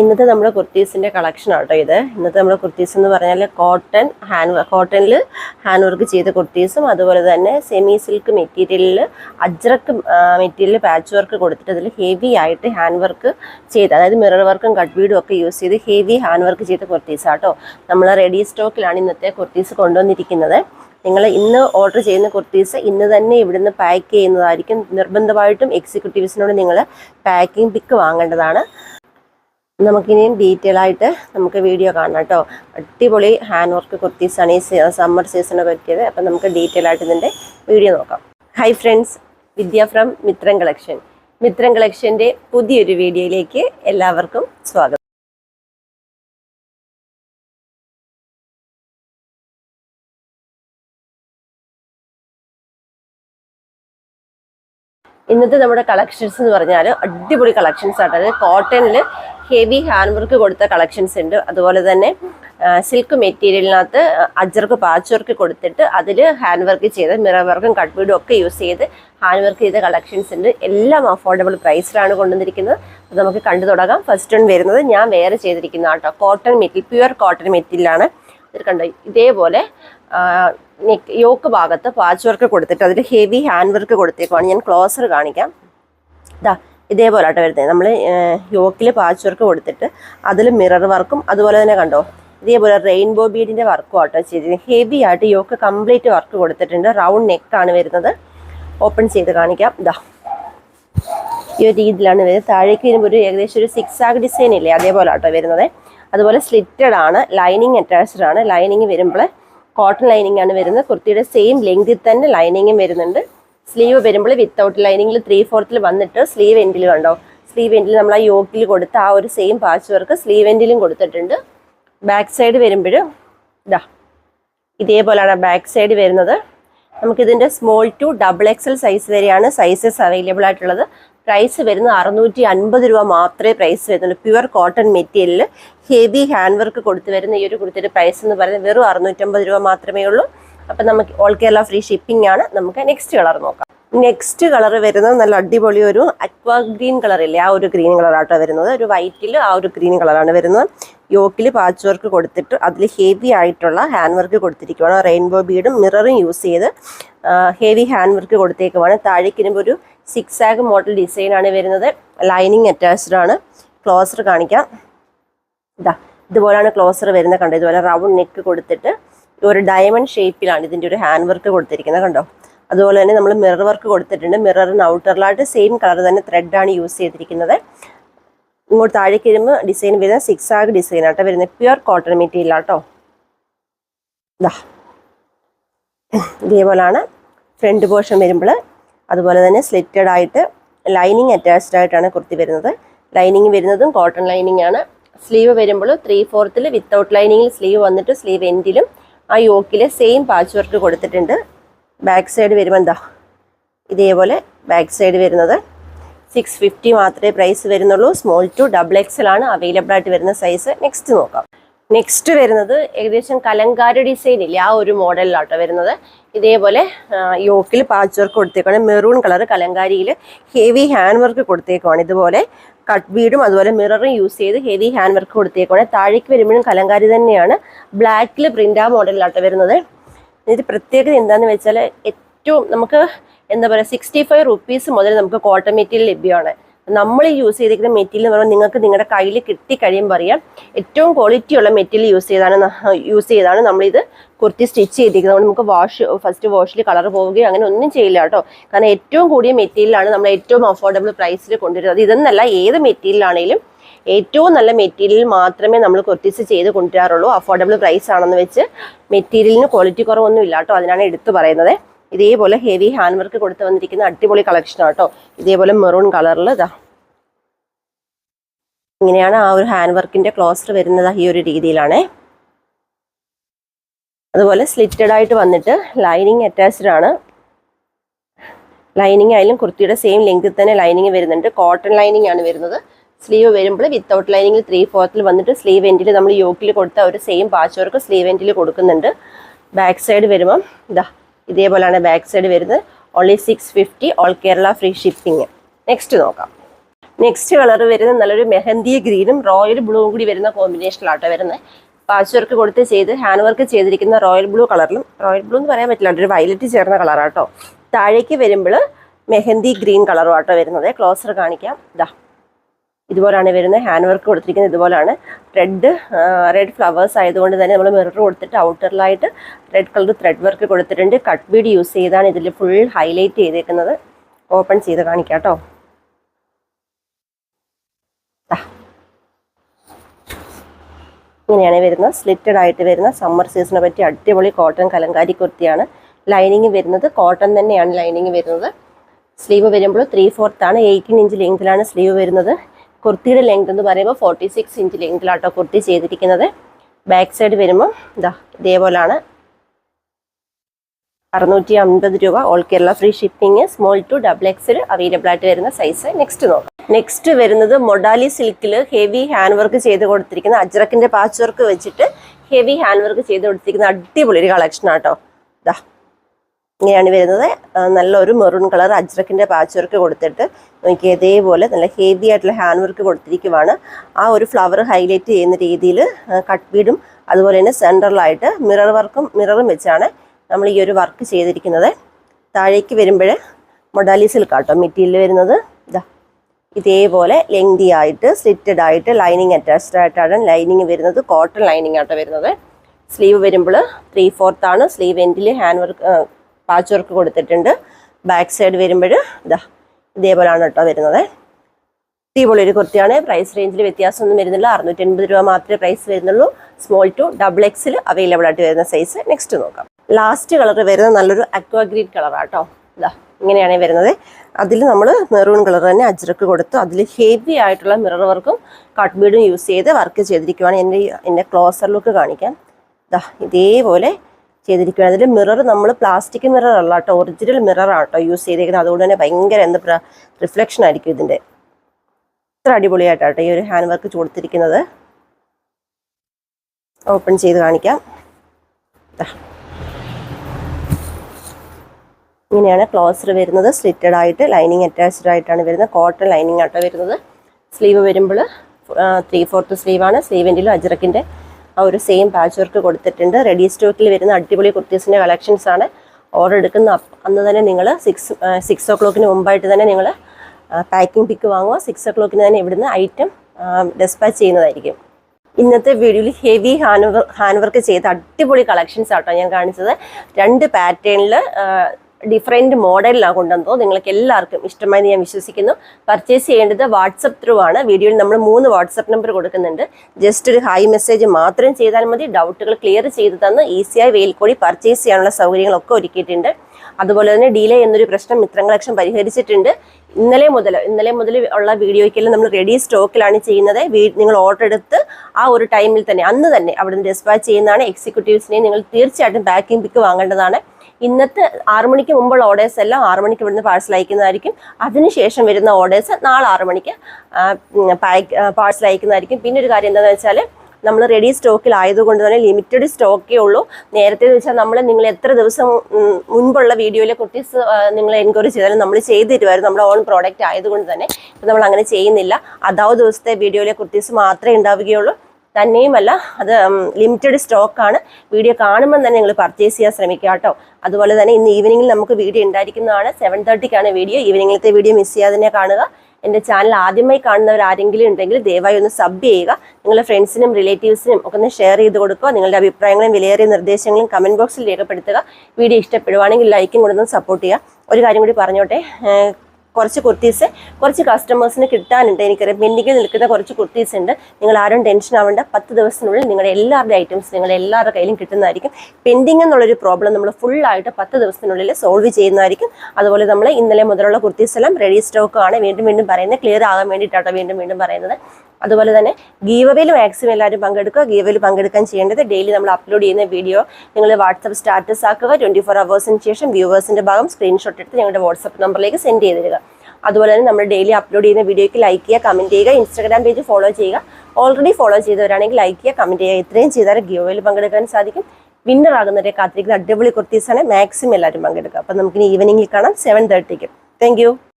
ഇന്നത്തെ നമ്മുടെ കുർത്തീസിന്റെ കളക്ഷൻ ആട്ടോ ഇത്. ഇന്നത്തെ നമ്മുടെ കുർത്തീസ് എന്ന് പറഞ്ഞാൽ കോട്ടൺ ഹാൻഡ് കോട്ടണിൽ ഹാൻഡ് വർക്ക് ചെയ്ത കുർത്തീസും അതുപോലെ തന്നെ സെമി സിൽക്ക് മെറ്റീരിയലിൽ അജ്രക്ക് മെറ്റീരിയൽ പാച്ച് വർക്ക് കൊടുത്തിട്ട് അതിൽ ഹെവി ആയിട്ട് ഹാൻഡ് വർക്ക് ചെയ്ത് അതായത് മിറർ വർക്കും കട്ട് വീടും ഒക്കെ യൂസ് ചെയ്ത് ഹെവി ഹാൻഡ് വർക്ക് ചെയ്ത കുർത്തീസ് ആട്ടോ നമ്മൾ റെഡി സ്റ്റോക്കിലാണ് ഇന്നത്തെ കുർത്തീസ് കൊണ്ടുവന്നിരിക്കുന്നത്. നിങ്ങൾ ഇന്ന് ഓർഡർ ചെയ്യുന്ന കുർത്തീസ് ഇന്ന് തന്നെ ഇവിടുന്ന് പാക്ക് ചെയ്യുന്നതായിരിക്കും. നിർബന്ധമായിട്ടും എക്സിക്യൂട്ടീവ്സിനോട് നിങ്ങൾ പാക്കിംഗ് പിക്ക് വാങ്ങേണ്ടതാണ്. നമുക്കിനിയും ഡീറ്റെയിൽ ആയിട്ട് നമുക്ക് വീഡിയോ കാണാം കേട്ടോ. അടിപൊളി ഹാൻഡ് വർക്ക് കുർത്തീസാണ് ഈ സമ്മർ സീസണ് പറ്റിയത് അപ്പം നമുക്ക് ഡീറ്റെയിൽ ആയിട്ട് ഇതിന്റെ വീഡിയോ നോക്കാം. Hi friends Vidya from Mithram collection Mithram കളക്ഷന്റെ പുതിയൊരു വീഡിയോയിലേക്ക് എല്ലാവർക്കും സ്വാഗതം. ഇന്നത്തെ നമ്മുടെ കളക്ഷൻസ് എന്ന് പറഞ്ഞാൽ അടിപൊളി കളക്ഷൻസ് ആണ്. അതായത് കോട്ടണിൽ ഹെവി ഹാൻഡ് വർക്ക് കൊടുത്ത കളക്ഷൻസ് ഉണ്ട്. അതുപോലെ തന്നെ സിൽക്ക് മെറ്റീരിയലിനകത്ത് അജർക്ക് പാച്ച് വർക്ക് കൊടുത്തിട്ട് അതിൽ ഹാൻഡ് വർക്ക് ചെയ്ത് മിറർ വർക്കും കട്ട് വീടും ഒക്കെ യൂസ് ചെയ്ത് ഹാൻഡ് വർക്ക് ചെയ്ത കളക്ഷൻസ് ഉണ്ട്. എല്ലാം അഫോർഡബിൾ പ്രൈസിലാണ് കൊണ്ടുവന്നിരിക്കുന്നത്. അത് നമുക്ക് കണ്ടു തുടങ്ങാം. ഫസ്റ്റ് വൺ വരുന്നത് ഞാൻ വേറെ ചെയ്തിരിക്കുന്ന കേട്ടോ കോട്ടൺ മെറ്റീരിയൽ പ്യുവർ കോട്ടൺ മെറ്റീരിയലാണ് ഇത് കണ്ടോ? ഇതേപോലെ യോക്ക് ഭാഗത്ത് പാച്ച് വർക്ക് കൊടുത്തിട്ട് അതിൽ ഹെവി ഹാൻഡ് വർക്ക് കൊടുത്തേക്കുവാണ്. ഞാൻ ക്ലോസർ കാണിക്കാം. ഇതാ ഇതേപോലെ ആട്ടോ വരുന്നത് നമ്മൾ യോക്കിൽ പാച്ച് വർക്ക് കൊടുത്തിട്ട് അതിൽ മിറർ വർക്കും അതുപോലെ തന്നെ കണ്ടോ? ഇതേപോലെ റെയിൻബോ ബീഡിന്റെ വർക്കും ആട്ടോ ചെയ്തിരുന്നത് ഹെവി ആയിട്ട് യോക്ക് കംപ്ലീറ്റ് വർക്ക് കൊടുത്തിട്ടുണ്ട്. റൗണ്ട് നെക്കാണ് വരുന്നത്. ഓപ്പൺ ചെയ്ത് കാണിക്കാം. ഇതാ ഈ ഒരു രീതിയിലാണ് വരുന്നത്. താഴേക്ക് വരുമ്പോൾ ഒരു ഏകദേശം ഒരു സിക്സ് ആഗ് ഡിസൈൻ ഇല്ലേ? അതേപോലെ ആട്ടോ വരുന്നത്. അതുപോലെ സ്ലിറ്റഡ് ആണ് ലൈനിങ് അറ്റാച്ച്ഡ് ആണ്. ലൈനിങ് വരുമ്പോൾ കോട്ടൺ ലൈനിങ് ആണ് വരുന്നത്. കുർത്തിയുടെ സെയിം ലെങ്തിൽ തന്നെ ലൈനിങ്ങും വരുന്നുണ്ട്. സ്ലീവ് വരുമ്പോൾ വിത്തൗട്ട് ലൈനിങ്ങിൽ ത്രീ ഫോർത്തിൽ വന്നിട്ട് സ്ലീവ് എൻഡിൽ കണ്ടോ? സ്ലീവ് എൻഡിൽ നമ്മൾ ആ യോക്കിൽ കൊടുത്ത് ആ ഒരു സെയിം പാച്ച് വർക്ക് സ്ലീവ് എൻഡിലും കൊടുത്തിട്ടുണ്ട്. ബാക്ക് സൈഡ് വരുമ്പോൾ ഇതാ ഇതേപോലെയാണ് ബാക്ക് സൈഡ് വരുന്നത്. നമുക്കിതിന്റെ small to double XL size വരെയാണ് സൈസസ് അവൈലബിൾ ആയിട്ടുള്ളത്. പ്രൈസ് വരുന്നത് അറുന്നൂറ്റി അൻപത് രൂപ മാത്രമേ പ്രൈസ് വരുന്നുള്ളൂ. പ്യുവർ കോട്ടൺ മെറ്റീരിയലിൽ ഹെവി ഹാൻഡ് വർക്ക് കൊടുത്തു വരുന്ന ഈ ഒരു കുർത്തിയുടെ പ്രൈസ് എന്ന് പറയുന്നത് വെറും അറുന്നൂറ്റമ്പത് രൂപ മാത്രമേ ഉള്ളൂ. അപ്പം നമുക്ക് ഓൾ കേരള ഫ്രീ ഷിപ്പിംഗ് ആണ്. നമുക്ക് നെക്സ്റ്റ് കളർ നോക്കാം. നെക്സ്റ്റ് കളർ വരുന്നത് നല്ല അടിപൊളി ഒരു അക്വാ ഗ്രീൻ കളർ ഇല്ലേ? ആ ഒരു ഗ്രീൻ കളറാട്ടോ വരുന്നത്. ഒരു വൈറ്റിൽ ആ ഒരു ഗ്രീൻ കളറാണ് വരുന്നത്. യോക്കിൽ പാച്ച് വർക്ക് കൊടുത്തിട്ട് അതിൽ ഹെവി ആയിട്ടുള്ള ഹാൻഡ് വർക്ക് കൊടുത്തിരിക്കുവാണ്. റെയിൻബോ ബീഡും മിററും യൂസ് ചെയ്ത് ഹെവി ഹാൻഡ് വർക്ക് കൊടുത്തേക്കുവാണ്. താഴേക്ക് വരുമ്പോൾ ഒരു സിക്സ് ആഗ് മോഡൽ ഡിസൈനാണ് വരുന്നത്. ലൈനിങ് അറ്റാച്ച്ഡ് ആണ്. ക്ലോസർ കാണിക്കാം. ഇതാ ഇതുപോലെയാണ് ക്ലോസർ വരുന്നത് കണ്ടോ? ഇതുപോലെ റൗണ്ട് നെക്ക് കൊടുത്തിട്ട് ഒരു ഡയമണ്ട് ഷേപ്പിലാണ് ഇതിന്റെ ഒരു ഹാൻഡ് വർക്ക് കൊടുത്തിരിക്കുന്നത് കണ്ടോ? അതുപോലെ തന്നെ നമ്മൾ മിറർ വർക്ക് കൊടുത്തിട്ടുണ്ട്. മിററിന് ഔട്ടറിലായിട്ട് സെയിം കളർ തന്നെ ത്രെഡാണ് യൂസ് ചെയ്തിരിക്കുന്നത്. ഇങ്ങോട്ട് താഴേക്ക് വരുമ്പോൾ ഡിസൈൻ വരുന്നത് സിക്സ് ആഗ് ഡിസൈൻ ആട്ടോ വരുന്നത്. പ്യുർ കോട്ടൺ മെറ്റീരിയൽ ആട്ടോ. ഇതാ ഇതേപോലാണ് ഫ്രണ്ട് പോർഷൻ വരുമ്പോൾ അതുപോലെ തന്നെ സ്ലിറ്റഡ് ആയിട്ട് ലൈനിങ് അറ്റാച്ച്ഡ് ആയിട്ടാണ് കുർത്തി വരുന്നത്. ലൈനിങ് വരുന്നതും കോട്ടൺ ലൈനിങ് ആണ്. സ്ലീവ് വരുമ്പോൾ ത്രീ ഫോർത്തിൽ വിത്തൗട്ട് ലൈനിങ്ങിൽ സ്ലീവ് വന്നിട്ട് സ്ലീവ് എൻഡിലും ആ യോക്കിലെ സെയിം പാച്ച് വർക്ക് കൊടുത്തിട്ടുണ്ട്. ബാക്ക് സൈഡ് വരുമ്പോൾ എന്താ? ഇതേപോലെ ബാക്ക് സൈഡ് വരുന്നത് സിക്സ് ഫിഫ്റ്റി മാത്രമേ പ്രൈസ് വരുന്നുള്ളൂ. സ്മോൾ ടു ഡബിൾ എക്സൽ ആണ് അവൈലബിൾ ആയിട്ട് വരുന്ന സൈസ് നെക്സ്റ്റ് നോക്കാം. നെക്സ്റ്റ് വരുന്നത് ഏകദേശം കലങ്കാരി ഡിസൈൻ ഇല്ലേ? ആ ഒരു മോഡലിലാട്ടോ വരുന്നത്. ഇതേപോലെ യോക്കിൽ പാച്ച് വർക്ക് കൊടുത്തേക്കാണ്. മെറൂൺ കളർ കലങ്കാരിയിൽ ഹെവി ഹാൻഡ് വർക്ക് കൊടുത്തേക്കുവാണ്. ഇതുപോലെ കട്ട് ബീഡും അതുപോലെ മിററും യൂസ് ചെയ്ത് ഹെവി ഹാൻഡ് വർക്ക് കൊടുത്തേക്കുവാണ്. താഴേക്ക് വരുമ്പോഴും കലങ്കാരി തന്നെയാണ്. ബ്ലാക്കിൽ പ്രിന്റ് ആ മോഡലിലാട്ടോ വരുന്നത്. ഇതിന്റെ പ്രത്യേകത എന്താണെന്ന് വെച്ചാൽ ഏറ്റവും നമുക്ക് എന്താ പറയുക സിക്സ്റ്റി ഫൈവ് റുപ്പീസ് മുതൽ നമുക്ക് കോട്ടൺ മെറ്റീരിയൽ ലഭ്യമാണ്. നമ്മൾ യൂസ് ചെയ്തിരിക്കുന്ന മെറ്റീരിയൽ എന്ന് പറയുമ്പോൾ നിങ്ങൾക്ക് നിങ്ങളുടെ കയ്യിൽ കിട്ടി കഴിയുമ്പോൾ അറിയാം ഏറ്റവും ക്വാളിറ്റി ഉള്ള മെറ്റീരിയൽ യൂസ് ചെയ്താണ് യൂസ് ചെയ്താണ് നമ്മളിത് കുർത്തി സ്റ്റിച്ച് ചെയ്തിരിക്കുന്നത്. അതുകൊണ്ട് നമുക്ക് വാഷ് ഫസ്റ്റ് വാഷിൽ കളർ പോവുകയോ അങ്ങനെ ഒന്നും ചെയ്യില്ല കേട്ടോ. കാരണം ഏറ്റവും കൂടിയ മെറ്റീരിയലാണ് നമ്മൾ ഏറ്റവും അഫോർഡബിൾ പ്രൈസിൽ കൊണ്ടുവരുന്നത്. ഇതെന്നല്ല ഏത് മെറ്റീരിയൽ ആണെങ്കിലും ഏറ്റവും നല്ല മെറ്റീരിയൽ മാത്രമേ നമ്മൾ കുർത്തീസ് ചെയ്ത് കൊണ്ടുവരാറുള്ളൂ. അഫോർഡബിൾ പ്രൈസ് ആണെന്ന് വെച്ച് മെറ്റീരിയലിന് ക്വാളിറ്റി കുറവൊന്നും ഇല്ല കേട്ടോ. അതിനാണ് എടുത്തു പറയുന്നത്. ഇതേപോലെ ഹെവി ഹാൻഡ് വർക്ക് കൊടുത്തു വന്നിരിക്കുന്ന അടിപൊളി കളക്ഷൻ കേട്ടോ. ഇതേപോലെ മെറൂൺ കളറിൽ ഇതാ ഇങ്ങനെയാണ് ആ ഒരു ഹാൻഡ് വർക്കിന്റെ ക്ലോസർ വരുന്നത് ഈ ഒരു രീതിയിലാണ്. അതുപോലെ സ്ലിറ്റഡ് ആയിട്ട് വന്നിട്ട് ലൈനിങ് അറ്റാച്ച്ഡ് ആണ്. ലൈനിങ് ആയാലും കുർത്തിയുടെ സെയിം ലെങ്ത്തിൽ തന്നെ ലൈനിങ് വരുന്നുണ്ട്. കോട്ടൺ ലൈനിങ് ആണ് വരുന്നത്. സ്ലീവ് വരുമ്പോൾ വിത്തൗട്ട് ലൈനിങ്ങിൽ ത്രീ ഫോർത്തിൽ വന്നിട്ട് സ്ലീവ് എൻഡിൽ നമ്മൾ യോക്കിൽ കൊടുത്ത ഒരു സെയിം പാച്ച് വർക്ക് സ്ലീവ് എൻഡിൽ കൊടുക്കുന്നുണ്ട്. ബാക്ക് സൈഡ് വരുമ്പം ഇതാ ഇതേപോലെയാണ് ബാക്ക് സൈഡ് വരുന്നത്. Only six fifty all Kerala free shipping next നോക്കാം. നെക്സ്റ്റ് കളർ വരുന്നത് നല്ലൊരു മെഹന്തി ഗ്രീനും റോയൽ ബ്ലൂവും കൂടി വരുന്ന കോമ്പിനേഷനിലാട്ടോ വരുന്നത്. പാച്ച് വർക്ക് കൊടുത്ത് ചെയ്ത് ഹാൻഡ് വർക്ക് ചെയ്തിരിക്കുന്ന റോയൽ ബ്ലൂ കളറിലും റോയൽ ബ്ലൂ എന്ന് പറയാൻ പറ്റില്ല ഒരു വയലറ്റ് ചേർന്ന കളറാട്ടോ താഴേക്ക് വരുമ്പോൾ മെഹന്തി ഗ്രീൻ കളറും ആട്ടോ വരുന്നത്. ക്ലോസർ കാണിക്കാം. ഇതാ ഇതുപോലാണ് വരുന്നത്. ഹാൻഡ് വർക്ക് കൊടുത്തിരിക്കുന്നത് ഇതുപോലാണ്. റെഡ് റെഡ് ഫ്ലവേഴ്സ് ആയതുകൊണ്ട് തന്നെ നമ്മൾ മിറർ കൊടുത്തിട്ട് ഔട്ടറിലായിട്ട് റെഡ് കളർ ത്രെഡ് വർക്ക് കൊടുത്തിട്ടുണ്ട്. കട്ട് ബീഡ് യൂസ് ചെയ്താണ് ഇതിൽ ഫുൾ ഹൈലൈറ്റ് ചെയ്തേക്കുന്നത്. ഓപ്പൺ ചെയ്ത് കാണിക്കാം കേട്ടോ ഇങ്ങനെയാണ് വരുന്നത്. സ്ലിറ്റഡ് ആയിട്ട് വരുന്ന സമ്മർ സീസണെ പറ്റി അടിപൊളി കോട്ടൺ കലങ്കാരി കുർത്തിയാണ്. ലൈനിങ് വരുന്നത് കോട്ടൺ തന്നെയാണ് ലൈനിങ് വരുന്നത്. സ്ലീവ് വരുമ്പോൾ ത്രീ ഫോർത്ത് ആണ്. എയ്റ്റീൻ ഇഞ്ച് ലെങ്തിലാണ് സ്ലീവ് വരുന്നത്. കുർത്തിയുടെ ലെങ്ത് എന്ന് പറയുമ്പോൾ ഫോർട്ടി സിക്സ് ഇഞ്ച് ലെങ്തിലാട്ടോ കുർത്തി ചെയ്തിരിക്കുന്നത്. ബാക്ക് സൈഡ് വരുമ്പോൾ ഇതാ ഇതേപോലാണ്. അറുന്നൂറ്റി അമ്പത് രൂപ all Kerala free shipping small to double XL available ആയിട്ട് വരുന്ന സൈസ് നെക്സ്റ്റ് നോക്കാം. നെക്സ്റ്റ് വരുന്നത് മൊഡാലി സിൽക്കിൽ ഹെവി ഹാൻഡ് വർക്ക് ചെയ്ത് കൊടുത്തിരിക്കുന്ന അജ്രക്കിന്റെ പാച്ച് വർക്ക് വെച്ചിട്ട് ഹെവി ഹാൻഡ് വർക്ക് ചെയ്ത് കൊടുത്തിരിക്കുന്ന അടിപൊളി ഒരു കളക്ഷൻ ആട്ടോ. ഇതാ ഇങ്ങനെയാണ് വരുന്നത്. നല്ലൊരു മെറൂൺ കളർ അജ്രക്കിന്റെ പാച്ച് വർക്ക് കൊടുത്തിട്ട് നോക്കി ഇതേപോലെ നല്ല ഹെവി ആയിട്ടുള്ള ഹാൻഡ് വർക്ക് കൊടുത്തിരിക്കുവാണ്. ആ ഒരു ഫ്ലവർ ഹൈലൈറ്റ് ചെയ്യുന്ന രീതിയിൽ കട്ട് വീടും അതുപോലെ തന്നെ സെൻട്രലായിട്ട് മിറർ വർക്കും മിററും വെച്ചാണ് നമ്മൾ ഈ ഒരു വർക്ക് ചെയ്തിരിക്കുന്നത്. താഴേക്ക് വരുമ്പോൾ മൊഡാലി ആട്ടോ മെറ്റീരിയൽ വരുന്നത്. ഇതാ ഇതേപോലെ ലെങ്തി ആയിട്ട് സ്ലിറ്റഡ് ആയിട്ട് ലൈനിങ് അറ്റാച്ച്ഡ് ആയിട്ടാണ് ലൈനിങ് വരുന്നത്. കോട്ടൺ ലൈനിങ് ആട്ടോ വരുന്നത്. സ്ലീവ് വരുമ്പോൾ ത്രീ ഫോർത്താണ് സ്ലീവ് എൻഡിൽ ഹാൻഡ് വർക്ക് പാച്ച് വർക്ക് കൊടുത്തിട്ടുണ്ട്. ബാക്ക് സൈഡ് വരുമ്പോൾ ഇതാ ഇതേപോലെയാണ് കേട്ടോ വരുന്നത്. അടിപൊളി ഒരു കുർത്തിയാണ്. പ്രൈസ് റേഞ്ചിൽ വ്യത്യാസമൊന്നും വരുന്നില്ല. അറുന്നൂറ്റി രൂപ മാത്രമേ പ്രൈസ് വരുന്നുള്ളൂ. Small to double XL available ആയിട്ട് വരുന്ന സൈസ് നെക്സ്റ്റ് നോക്കാം. ലാസ്റ്റ് കളർ വരുന്നത് നല്ലൊരു അക്വാ ഗ്രീൻ കളറാണ് കേട്ടോ ഇതാ ഇങ്ങനെയാണ് വരുന്നത്. അതിൽ നമ്മൾ മെറൂൺ കളർ തന്നെ അജ്രക്ക് കൊടുത്തു. അതിൽ ഹെവി ആയിട്ടുള്ള മിറർ വർക്കും കട്ട് ബീഡും യൂസ് ചെയ്ത് വർക്ക് ചെയ്തിരിക്കുവാണ്. എന്റെ എന്റെ ക്ലോസർ ലുക്ക് കാണിക്കാം ഇതാ ഇതേപോലെ ചെയ്തിരിക്കുകയാണ് അതിൽ മിറർ നമ്മൾ പ്ലാസ്റ്റിക് മിറർ അല്ല കേട്ടോ ഒറിജിനൽ മിറർ ആട്ടോ യൂസ് ചെയ്തിരിക്കുന്നത് അതുകൊണ്ട് തന്നെ ഭയങ്കര എന്ത് റിഫ്ലക്ഷൻ ആയിരിക്കും ഇതിന്റെ. ഇത്ര അടിപൊളിയായിട്ടാട്ടോ ഈ ഒരു ഹാൻഡ് വർക്ക് കൊടുത്തിരിക്കുന്നത്. ഓപ്പൺ ചെയ്ത് കാണിക്കാം. ഇങ്ങനെയാണ് ക്ലോസർ വരുന്നത്. സ്ലിറ്റഡ് ആയിട്ട് ലൈനിങ് അറ്റാച്ച്ഡ് ആയിട്ടാണ് വരുന്നത്. കോട്ടൺ ലൈനിങ് ആട്ടോ വരുന്നത്. സ്ലീവ് വരുമ്പോൾ ത്രീ ഫോർത്ത് സ്ലീവാണ് സ്ലീവിന്റെ അജ്രക്കിന്റെ ആ ഒരു സെയിം പാച്ച് വർക്ക് കൊടുത്തിട്ടുണ്ട്. റെഡി സ്റ്റോക്കിൽ വരുന്ന അടിപൊളി കുർത്തീസിന്റെ കളക്ഷൻസ് ആണ്. ഓർഡർ എടുക്കുന്ന അന്ന് തന്നെ നിങ്ങൾ സിക്സ് സിക്സ് ഒ ക്ലോക്കിന് മുമ്പായിട്ട് തന്നെ നിങ്ങൾ പാക്കിംഗ് പിക്ക് വാങ്ങുക സിക്സ് ഒ ക്ലോക്കിന് തന്നെ ഇവിടുന്ന് ഐറ്റം ഡെസ്പാച്ച് ചെയ്യുന്നതായിരിക്കും. ഇന്നത്തെ വീഡിയോയിൽ ഹെവി ഹാൻഡ് ഹാൻഡ് വർക്ക് ചെയ്ത അടിപൊളി കളക്ഷൻസ് ആട്ടോ ഞാൻ കാണിച്ചത്. രണ്ട് പാറ്റേണിൽ ഡിഫറെന്റ് മോഡലിലാണ് കൊണ്ടുവന്നത്. നിങ്ങൾക്ക് എല്ലാവർക്കും ഇഷ്ടമായി ഞാൻ വിശ്വസിക്കുന്നു. പർച്ചേസ് ചെയ്യേണ്ടത് വാട്സപ്പ് ത്രൂ ആണ്. വീഡിയോയിൽ നമ്മൾ മൂന്ന് വാട്സപ്പ് നമ്പർ കൊടുക്കുന്നുണ്ട്. ജസ്റ്റ് ഒരു ഹൈ മെസ്സേജ് മാത്രം ചെയ്താൽ മതി. ഡൗട്ടുകൾ ക്ലിയർ ചെയ്ത് തന്ന് ഈസിയായി വെയിൽ കൂടി പർച്ചേസ് ചെയ്യാനുള്ള സൗകര്യങ്ങളൊക്കെ ഒരുക്കിയിട്ടുണ്ട്. അതുപോലെ തന്നെ ഡിലേ എന്നൊരു പ്രശ്നം മിത്രം ലക്ഷം പരിഹരിച്ചിട്ടുണ്ട്. ഇന്നലെ മുതൽ ഇന്നലെ മുതൽ ഉള്ള വീഡിയോയ്ക്കെല്ലാം നമ്മൾ റെഡി സ്റ്റോക്കിലാണ് ചെയ്യുന്നത്. നിങ്ങൾ ഓർഡർ എടുത്ത് ആ ഒരു ടൈമിൽ തന്നെ അന്ന് തന്നെ അവിടെ നിന്ന് ഡെസ്പാച്ച് ചെയ്യുന്നതാണ് എക്സിക്യൂട്ടീവ്സിനെ നിങ്ങൾ തീർച്ചയായിട്ടും പാക്കിംഗ് പിക്ക് വാങ്ങേണ്ടതാണ്. ഇന്നത്തെ ആറു മണിക്ക് മുമ്പുള്ള ഓർഡേഴ്സ് എല്ലാം ആറു മണിക്ക് ഇവിടുന്ന് പാഴ്സൽ അയക്കുന്നതായിരിക്കും. അതിനുശേഷം വരുന്ന ഓർഡേഴ്സ് നാളെ ആറു മണിക്ക് പാഴ്സൽ അയക്കുന്നതായിരിക്കും. പിന്നെ ഒരു കാര്യം എന്താണെന്ന് വെച്ചാൽ നമ്മൾ റെഡി സ്റ്റോക്കിൽ ആയതുകൊണ്ട് തന്നെ ലിമിറ്റഡ് സ്റ്റോക്കേ ഉള്ളൂ. നേരത്തെ എന്ന് വെച്ചാൽ നമ്മൾ നിങ്ങൾ എത്ര ദിവസം മുൻപുള്ള വീഡിയോയിലെ കുട്ടീസ് നിങ്ങൾ എൻക്വയറി ചെയ്താലും നമ്മൾ ചെയ്തു തരുമായിരുന്നു. നമ്മുടെ ഓൺ പ്രോഡക്റ്റ് ആയതുകൊണ്ട് തന്നെ. ഇപ്പം നമ്മൾ അങ്ങനെ ചെയ്യുന്നില്ല. അതാവ് ദിവസത്തെ വീഡിയോയിലെ കുട്ടീസ് മാത്രമേ ഉണ്ടാവുകയുള്ളൂ. തന്നെയുമല്ല അത് ലിമിറ്റഡ് സ്റ്റോക്കാണ് വീഡിയോ കാണുമ്പോൾ തന്നെ നിങ്ങൾ പർച്ചേസ് ചെയ്യാൻ ശ്രമിക്കുക കേട്ടോ. അതുപോലെ തന്നെ ഇന്ന് ഈവനിങ്ങിൽ നമുക്ക് വീഡിയോ ഉണ്ടായിരിക്കുന്നതാണ്. സെവൻ തേർട്ടിക്കാണ് വീഡിയോ ഈവനിങ്ങിലത്തെ വീഡിയോ മിസ് ചെയ്യാതെ തന്നെ കാണുക. എന്റെ ചാനൽ ആദ്യമായി കാണുന്നവർ ആരെങ്കിലും ഉണ്ടെങ്കിൽ ദയവായി ഒന്ന് സബ് ചെയ്യുക. നിങ്ങളുടെ ഫ്രണ്ട്സിനും റിലേറ്റീവ്സിനും ഒക്കെ ഒന്ന് ഷെയർ ചെയ്ത് കൊടുക്കുക. നിങ്ങളുടെ അഭിപ്രായങ്ങളും വിലയേറിയ നിർദ്ദേശങ്ങളും കമന്റ് ബോക്സിൽ രേഖപ്പെടുത്തുക. വീഡിയോ ഇഷ്ടപ്പെടുവാണെങ്കിൽ ലൈക്കും കൊടുത്ത് സപ്പോർട്ട് ചെയ്യുക. ഒരു കാര്യം കൂടി പറഞ്ഞോട്ടെ. കുറച്ച് കുർത്തീസ് കുറച്ച് കസ്റ്റമേഴ്സിന് കിട്ടാനുണ്ട് എനിക്കറിയാം. പെൻഡിങ്ങിൽ നിൽക്കുന്ന കുറച്ച് കുർത്തീസ് ഉണ്ട്. നിങ്ങൾ ആരും ടെൻഷൻ ആവേണ്ട. പത്ത് ദിവസത്തിനുള്ളിൽ നിങ്ങളുടെ എല്ലാവരുടെ ഐറ്റംസ് നിങ്ങളുടെ എല്ലാവരുടെ കയ്യിലും കിട്ടുന്നതായിരിക്കും. പെൻഡിങ് എന്നുള്ളൊരു പ്രോബ്ലം നമ്മൾ ഫുൾ ആയിട്ട് പത്ത് ദിവസത്തിനുള്ളിൽ സോൾവ് ചെയ്യുന്നതായിരിക്കും. അതുപോലെ നമ്മൾ ഇന്നലെ മുതലുള്ള കുർത്തീസ് എല്ലാം റെഡി സ്റ്റോക്ക് ആണ്. വീണ്ടും വീണ്ടും പറയുന്നത് ക്ലിയർ ആകാൻ വേണ്ടിയിട്ടാണ് വീണ്ടും വീണ്ടും പറയുന്നത്. അതുപോലെ തന്നെ ഗീവവേയിൽ മാക്സിമം എല്ലാവരും പങ്കെടുക്കുക. ഗീവയിൽ പങ്കെടുക്കാൻ ചെയ്യേണ്ടത് ഡെയിലി നമ്മൾ അപ്ലോഡ് ചെയ്യുന്ന വീഡിയോ നിങ്ങൾ വാട്സപ്പ് സ്റ്റാറ്റസ് ആക്കുക. ട്വന്റി ഫോർ അവേഴ്സിന് ശേഷം വ്യൂവേഴ്സിന്റെ ഭാഗം സ്ക്രീൻഷോട്ട് എടുത്ത് ഞങ്ങളുടെ വാട്സപ്പ് നമ്പറിലേക്ക് സെൻഡ് ചെയ്ത് തരിക. അതുപോലെ തന്നെ നമ്മൾ ഡെയിലി അപ്ലോഡ് ചെയ്യുന്ന വീഡിയോയ്ക്ക് ലൈക്ക് ചെയ്യുക കമന്റ് ചെയ്യുക ഇൻസ്റ്റാഗ്രാം പേജ് ഫോളോ ചെയ്യുക. ഓൾറെഡി ഫോളോ ചെയ്തവരാണെങ്കിൽ ലൈക്ക് ചെയ്യുക കമന്റ് ചെയ്യുക. ഇത്രയും ചെയ്താൽ ഗീവയിൽ പങ്കെടുക്കാൻ സാധിക്കും. വിന്നർ ആകുന്നവരെ കാത്തിരിക്കുന്ന അടിപൊളി കുർത്തീസാണ് മാക്സിമം എല്ലാവരും പങ്കെടുക്കുക. അപ്പം നമുക്കിനി ഈവനിങ്ങിൽ കാണാം. Seven തേർട്ടിക്ക് thank